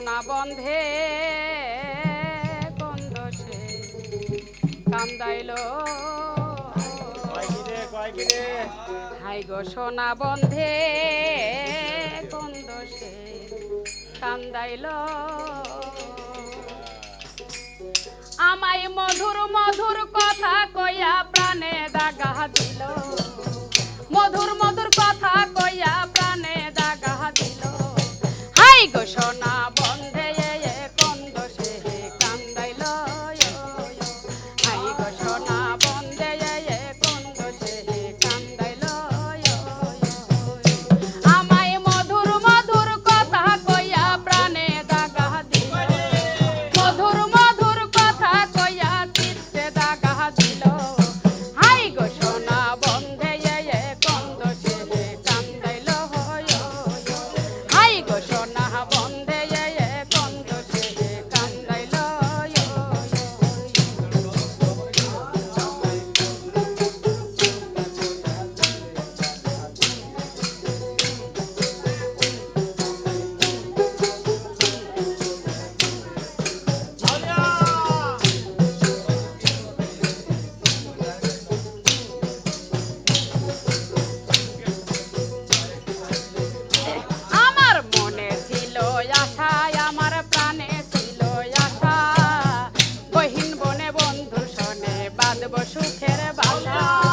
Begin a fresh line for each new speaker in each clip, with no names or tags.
বাসনা বন্ধে বন্ধ সে কান্দাইলো। হাই গো সোনা বন্ধে কন্দ সে কান্দাইলো। আমায় মধুর মধুর কথা কইয়া প্রাণে দাগা দিল। মধুর মধুর কথা কইয়া প্রাণে দাগা দিল। হাই গো সোনা বসুখের বাধা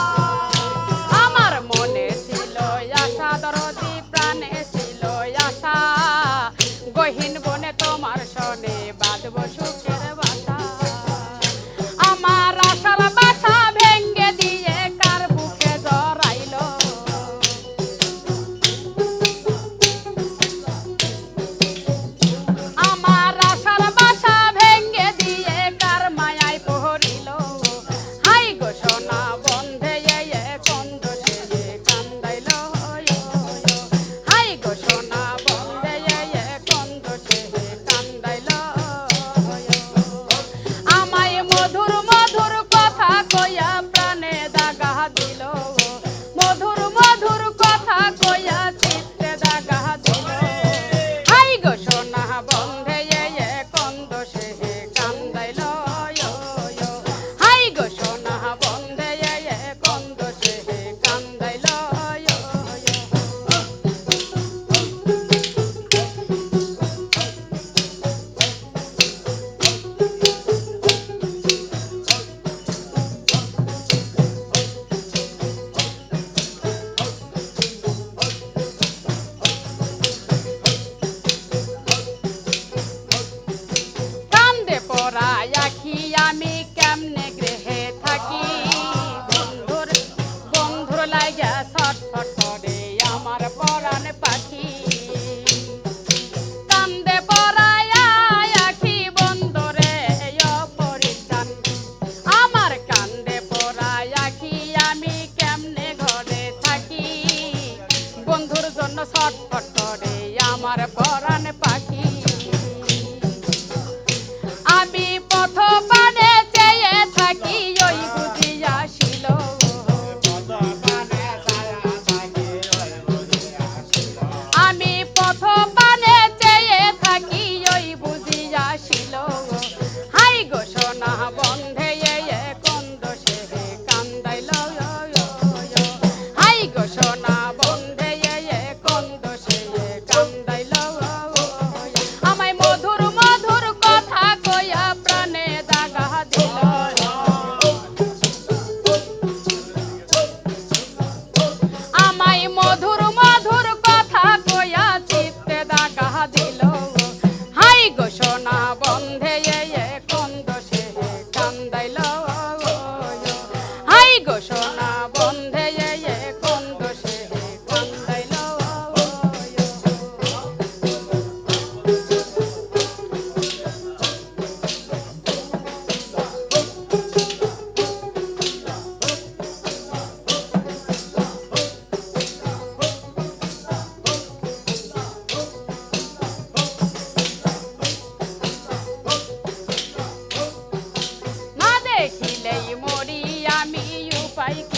like